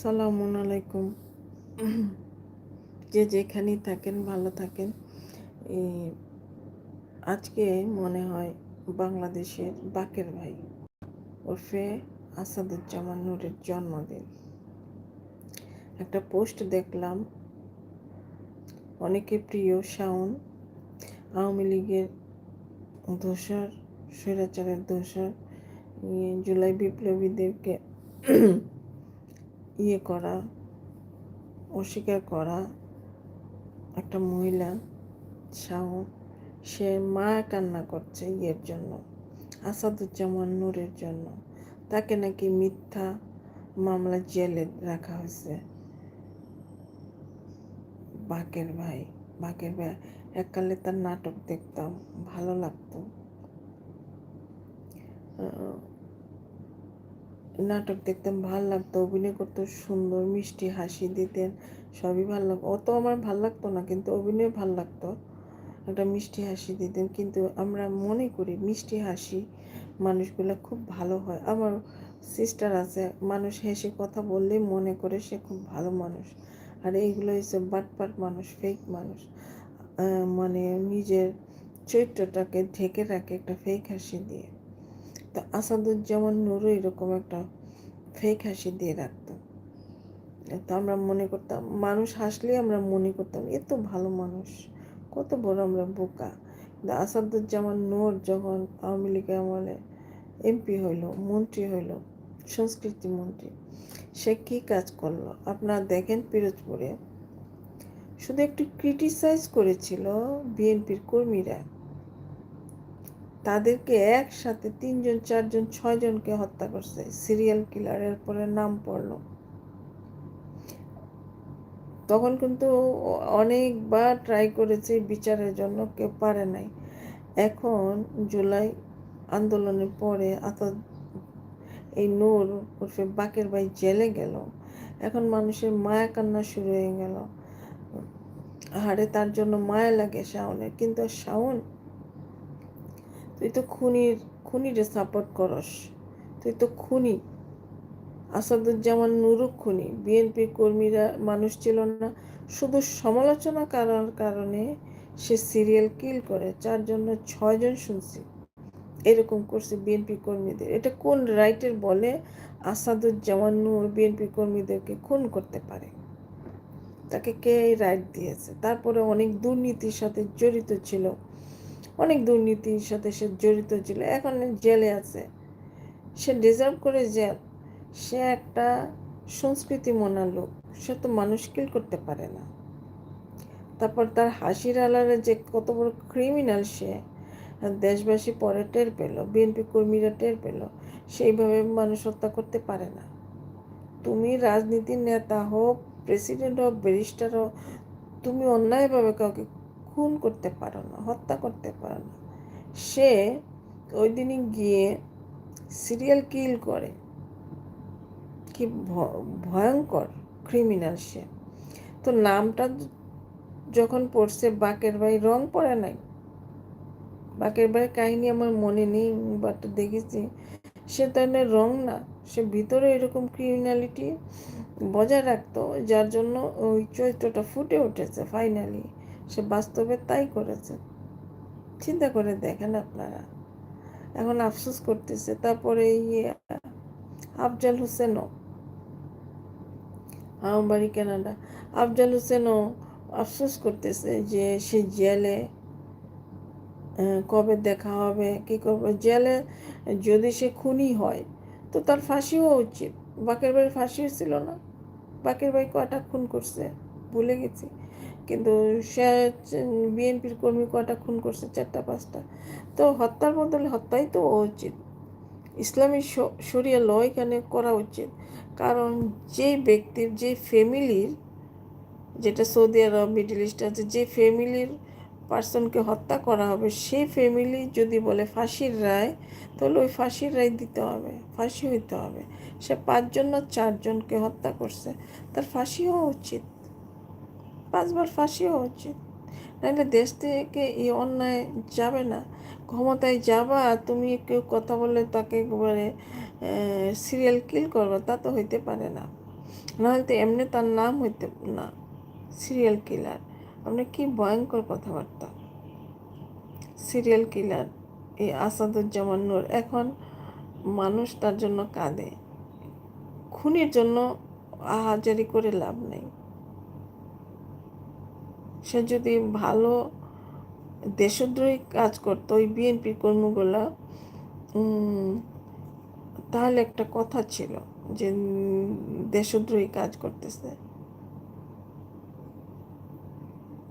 সালামুন আলাইকুম। যে যেখানেই থাকেন, ভালো থাকেন। আজকে মনে হয় বাংলাদেশের বাকের ভাই ওরফে আসাদুজ্জামান নূরের জন্মদিন। একটা পোস্ট দেখলাম। অনেকে প্রিয় শাওন, আওয়ামী লীগের দোসর, স্বৈরাচারের ইয়ে জুলাই বিপ্লবীদেরকে ইয়ে করা, অস্বীকার করা, একটা মহিলা শাওন সে মা কান্না করছে ইয়ের জন্য, আসাদুজ্জামান নূরের জন্য। তাকে নাকি মিথ্যা মামলা জেলে রাখা হয়েছে। বাকের ভাই বাকের ভাই, এককালে তার নাটক দেখতাম, ভালো লাগতো। নাটক দেখতাম ভালো লাগতো, অভিনয় করতো সুন্দর, মিষ্টি হাসি দিতেন, সবই ভালো লাগতো। অত আমার ভালো লাগতো না, কিন্তু অভিনয় ভালো লাগতো। একটা মিষ্টি হাসি দিতেন, কিন্তু আমরা মনে করি মিষ্টি হাসি মানুষগুলো খুব ভালো হয়। আমার সিস্টার আছে, মানুষ হেসে কথা বললেই মনে করে সে খুব ভালো মানুষ। আর এইগুলো হচ্ছে বাটপাট মানুষ ফেক মানুষ। মানে নিজের চরিত্রটাকে ঢেকে রাখে একটা ফেক হাসি দিয়ে। তো আসাদুজ্জামান নুরও এরকম একটা ফেক হাসি দিয়ে রাখতো। তো আমরা মনে করতাম, মানুষ হাসলেই আমরা মনে করতাম এ তো ভালো মানুষ, কত বড় আমরা বোকা। আসাদুজ্জামান নূর যখন আওয়ামী লীগ আমলে এমপি হইল, মন্ত্রী হইল, সংস্কৃতি মন্ত্রী, সে কি কাজ করল? আপনারা দেখেন পিরোজপুরে, শুধু একটু ক্রিটিসাইজ করেছিল বিএনপির কর্মীরা। তাদেরকে একসাথে তিনজন, চারজন, ছয়জনকে হত্যা করছে। সিরিয়াল কিলারের পরে নাম পড়ল। তখন কিন্তু অনেকবার ট্রাই করেছে বিচারের জন্য, কেউ পারে নাই। এখন জুলাই আন্দোলনের পরে আত এই নূর ওরফে বাকের ভাই জেলে গেল। এখন মানুষের মায়া কান্না শুরু হয়ে গেল। হারে তার জন্য মায়া লাগে শাওনের, কিন্তু শাওন তুই তো খুনির খুনিরে সাপোর্ট করস। তুই তো খুনি। আসাদুজ্জামান নুরু খুনি। বিএনপি কর্মীরা মানুষ ছিল না। শুধু সমালোচনা করার কারণে সে সিরিয়াল কিল করে। চার জন্য ছয়জন শুনছি। এরকম করছে বিএনপি কর্মীদের। এটা কোন রাইটের বলে আসাদুজ্জামান নূর বিএনপি কর্মীদেরকে খুন করতে পারে? তাকে কে রাইট দিয়েছে? তারপরে অনেক দুর্নীতির সাথে জড়িত ছিল অনেক দুর্নীতির সাথে সে জড়িত ছিল, এখন জেলে আছে। সে ডিজার্ভ করে জেল সে একটা সংস্কৃতি মনা লোক, সে তো মানুষ কিল করতে পারে না। তারপর তার হাসির আলারে যে কত বড় ক্রিমিনাল সে দেশবাসী পরে টের পেল বিএনপি কর্মীরা টের পেল সেইভাবে মানুষ হত্যা করতে পারে না। তুমি রাজনীতির নেতা হোক প্রেসিডেন্ট হোক ব্যারিস্টার হোক, তুমি অন্যায়ভাবে কাউকে খুন করতে পারো না, হত্যা করতে পারো না। সে ওই দিনই গিয়ে সিরিয়াল কিল করে। কি ভয়ঙ্কর ক্রিমিনাল সে। তো নামটা যখন পড়ছে, বাকের ভাই রং পড়ে নাই? বাকের ভাইয়ের কাহিনী আমার মনে নেই বাট দেখেছি। সে তাহলে রং না, সে ভিতরে এরকম ক্রিমিনালিটি বজায় রাখতো, যার জন্য ওই চরিত্রটা ফুটে উঠেছে ফাইনালি সে বাস্তবে তাই করেছে। চিন্তা করে দেখেন আপনারা। এখন আফসোস করতেছে। তারপরে ইয়ে আফজাল হোসেনও। আমার বাড়ি কানাডা। আফজাল হোসেনও আফসোস করতেছে যে সে জেলে কবে দেখা হবে, কি করবে? জেলে যদি সে খুনি হয়, তো তার ফাঁসি হওয়া উচিত। বাকের ভাই ফাঁসি হয়েছিল না। বাকের ভাই কয়টা খুন করছে? ভুলে গেছি। কিন্তু সে বিএনপির কর্মী কয়টা, খুন করছে চারটা, পাঁচটা। তো হত্যার বদলে হত্যাই তো উচিত। ইসলামী শরিয়া ল এখানে করা উচিত। কারণ যে ব্যক্তির যে ফ্যামিলির, যেটা সৌদি আরব, মিডল ইস্ট আছে, যে ফ্যামিলির পার্সনকে হত্যা করা হবে, সেই ফ্যামিলি যদি বলে ফাঁসির রায়, তাহলে ওই ফাঁসির রায় দিতে হবে, ফাঁসি হইতে হবে। সে পাঁচজন না চারজনকে হত্যা করছে, তার ফাঁসি হওয়া উচিত। পাঁচবার ফাঁসি হওয়া উচিত নাহলে দেশ থেকে এই অন্যায় যাবে না। ক্ষমতায় যাবা, তুমি কেউ কথা বললে তাকে একবারে সিরিয়াল কিল করবা, তা তো হইতে পারে না। নাহলে তো এমনি তার নাম হইতে না সিরিয়াল কিলার আপনি কি ভয়ঙ্কর কথাবার্তা। সিরিয়াল কিলার এই আসাদুজ্জামান নূর। এখন মানুষ তার জন্য কাঁদে। খুনের জন্য আহাজারি করে লাভ নেই। সে যদি ভালো দেশদ্রোহী কাজ করতো, ওই বিএনপির কর্মীগুলা তাহলে একটা কথা ছিল যে দেশদ্রোহী কাজ করতেছে।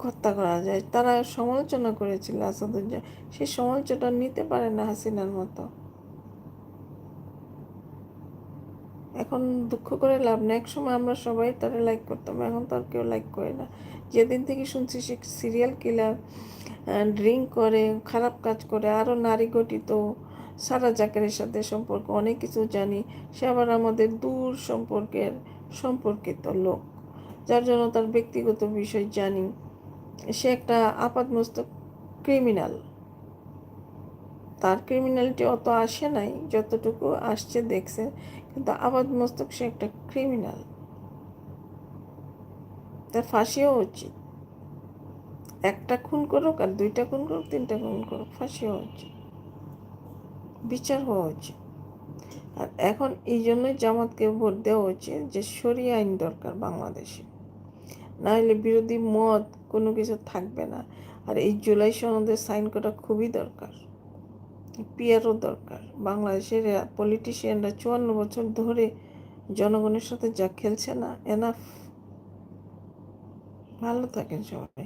হত্যা করা যায়। তারা সমালোচনা করেছিল আসাদুজ্জা সে সমালোচনা নিতে পারে না হাসিনার মতো। এখন দুঃখ করে লাভ নেই। এক সময় আমরা সবাই তারা লাইক করতাম, এখন তো আর কেউ লাইক করে না। যেদিন থেকে শুনছি সে সিরিয়াল কিলার ড্রিঙ্ক করে, খারাপ কাজ করে আরও নারী গঠিত, সারা জাকারের সাথে সম্পর্ক, অনেক কিছু জানি। সে আবার আমাদের দূর সম্পর্কের সম্পর্কিত লোক, যার জন্য তার ব্যক্তিগত বিষয় জানি। সে একটা আপাতমস্তক ক্রিমিনাল তার ক্রিমিনালিটি অত আসে নাই, যতটুকু আসছে, দেখছে, কিন্তু আবাদ মস্তক সে একটা ক্রিমিনাল তার ফাঁসিও উচিত। একটা খুন করুক আর দুইটা খুন করুক, তিনটা খুন করুক, ফাঁসিও উচিত। বিচার হওয়া উচিত। আর এখন এই জন্যই জামাতকে ভোট দেওয়া উচিত যে সরিয়ে আইন দরকার বাংলাদেশে। না হলে বিরোধী মত কোনো কিছু থাকবে না। আর এই জুলাই সনদে সাইন করা খুবই দরকার। পিয়ারও দরকার। বাংলাদেশের পলিটিশিয়ানরা চুয়ান্ন বছর ধরে জনগণের সাথে যা খেলছে না এনাফ ভালো থাকেন সবাই